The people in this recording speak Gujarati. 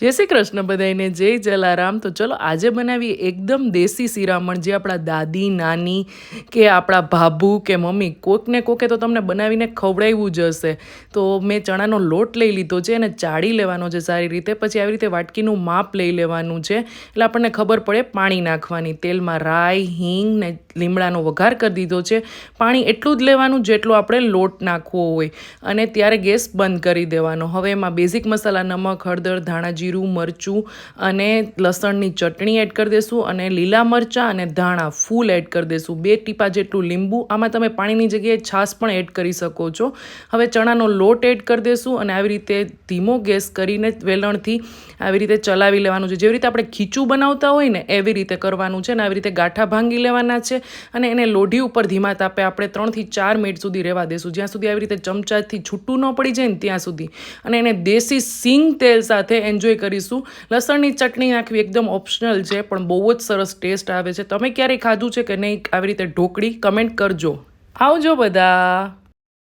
જય શ્રી કૃષ્ણ બધાઈને જય જલારામ. તો ચલો આજે બનાવીએ એકદમ દેશી શિરામણ જે આપણા દાદી, નાની કે આપણા ભાભુ કે મમ્મી કોકને કોકે તો તમને બનાવીને ખવડાવ્યું જ હશે. તો મેં ચણાનો લોટ લઈ લીધો છે અને ચાળી લેવાનો છે સારી રીતે. પછી આવી રીતે વાટકીનું માપ લઈ લેવાનું છે. એટલે આપણને ખબર પડે પાણી નાખવાની. તેલમાં રાઈ, હિંગ ને લીમડાનો વઘાર કરી દીધો છે. પાણી એટલું જ લેવાનું જેટલું આપણે લોટ નાખવો હોય. અને ત્યારે ગેસ બંધ કરી દેવાનો. હવે એમાં બેઝિક મસાલા, નમક, હળદર, ધાણા જીરું, મરચું અને લસણની ચટણી એડ કરી દેશું અને લીલા મરચાં અને ધાણા ફૂલ એડ કરી દેશું. બે ટીપા જેટલું લીંબુ, આમાં તમે પાણીની જગ્યાએ છાશ પણ એડ કરી શકો છો. હવે ચણાનો લોટ એડ કરી દેશું અને આવી રીતે ધીમો ગેસ કરીને વેલણથી આવી રીતે ચલાવી લેવાનું છે. જેવી રીતે આપણે ખીચું બનાવતા હોય ને, એવી રીતે કરવાનું છે ને આવી રીતે ગાંઠા ભાંગી લેવાના છે અને એને લોઢી ઉપર ધીમા તાપે આપણે ત્રણથી ચાર મિનિટ સુધી રહેવા દેશું. જ્યાં સુધી આવી રીતે ચમચાથી છૂટું ન પડી જાય ને ત્યાં સુધી. અને એને દેશી સિંગ તેલ સાથે એન્જોય કરીશું. લસણની ચટણી નાખવી એકદમ ઓપ્શનલ છે, પણ બહુ જ સરસ ટેસ્ટ આવે છે. તમે ક્યારેય ખાધું છે કે નહીં, આવી રીતે ઢોકળી? કમેન્ટ કરજો. આવજો બધા.